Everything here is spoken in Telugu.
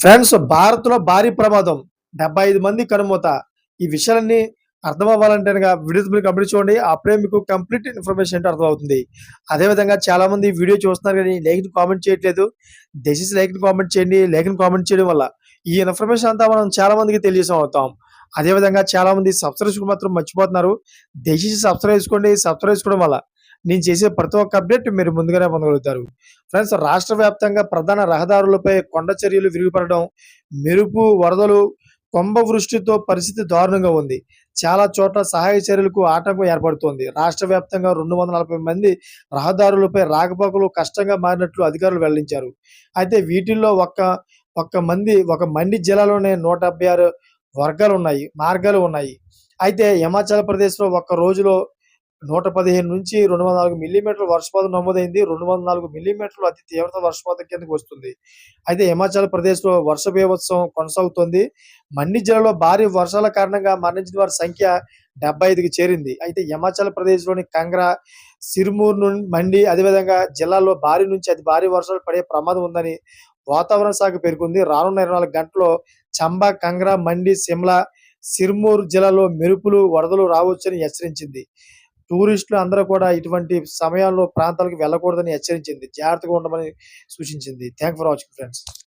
ఫ్రెండ్స్ భారత్లో భారీ ప్రమాదం. డెబ్బై ఐదు మంది కనుమూత. ఈ విషయాలన్నీ అర్థం అవ్వాలంటే కనుక వీడియో మీరు కంప్లీట్ చూడండి. అప్పుడే మీకు కంప్లీట్ ఇన్ఫర్మేషన్ ఏంటో అర్థమవుతుంది. అదేవిధంగా చాలా మంది వీడియో చూస్తున్నారు కానీ లైక్ కామెంట్ చేయట్లేదు. దయచేసి లైక్ని కామెంట్ చేయండి. లేఖను కామెంట్ చేయడం వల్ల ఈ ఇన్ఫర్మేషన్ అంతా మనం చాలా మందికి తెలియజేసాం అవుతాం అదేవిధంగా చాలా మంది సబ్స్క్రైబ్ మాత్రం మర్చిపోతున్నారు. దయచేసి సబ్స్క్రైబ్ చేసుకోండి. సబ్స్క్రైబ్ చేసుకోవడం వల్ల నేను చేసే ప్రతి ఒక్క అప్డేట్ మీరు ముందుగానే పొందగలుగుతారు. ఫ్రెండ్స్ రాష్ట్ర వ్యాప్తంగా ప్రధాన రహదారులపై కొండ చర్యలు విరిగిపడడం మెరుపు వరదలు కుంభవృష్టితో పరిస్థితి దారుణంగా ఉంది. చాలా చోట్ల సహాయ చర్యలకు ఆటంకం ఏర్పడుతోంది. రాష్ట్ర వ్యాప్తంగా రెండు వందల నలభై మంది రహదారులపై రాకపోకలు కష్టంగా మారినట్లు అధికారులు వెల్లడించారు. అయితే వీటిల్లో ఒక్క ఒక్క మంది ఒక మండి జిల్లాలోనే నూట డెబ్బై ఆరు వర్గాలు ఉన్నాయి మార్గాలు ఉన్నాయి. అయితే హిమాచల్ ప్రదేశ్లో ఒక్క రోజులో నూట పదిహేను నుంచి రెండు వందల నాలుగు మిల్లీమీటర్ల వర్షపాతం నమోదైంది. రెండు వందల నాలుగు మిల్లీమీటర్లు అతి తీవ్రత వర్షపాతం కిందకి వస్తుంది. అయితే హిమాచల్ ప్రదేశ్లో వర్ష బీభత్సం కొనసాగుతోంది. మండి జిల్లాలో భారీ వర్షాల కారణంగా మరణించిన వారి సంఖ్య డెబ్బై ఐదుకి చేరింది. అయితే హిమాచల్ ప్రదేశ్లోని కంగ్రా సిర్మూర్ నుండి మండి అదేవిధంగా జిల్లాలో భారీ నుంచి అతి భారీ వర్షాలు పడే ప్రమాదం ఉందని వాతావరణ శాఖ పేర్కొంది. రానున్న ఇరవై నాలుగు గంటల్లో చంబా కంగ్రా మండి సిమ్లా సిర్మూర్ జిల్లాలో మెరుపులు వరదలు రావచ్చని హెచ్చరించింది. టూరిస్టులు అందరూ కూడా ఇటువంటి సమయాల్లో ప్రాంతాలకు వెళ్ళకూడదని హెచ్చరించింది. జాగ్రత్తగా ఉండమని సూచించింది. Thank for watching friends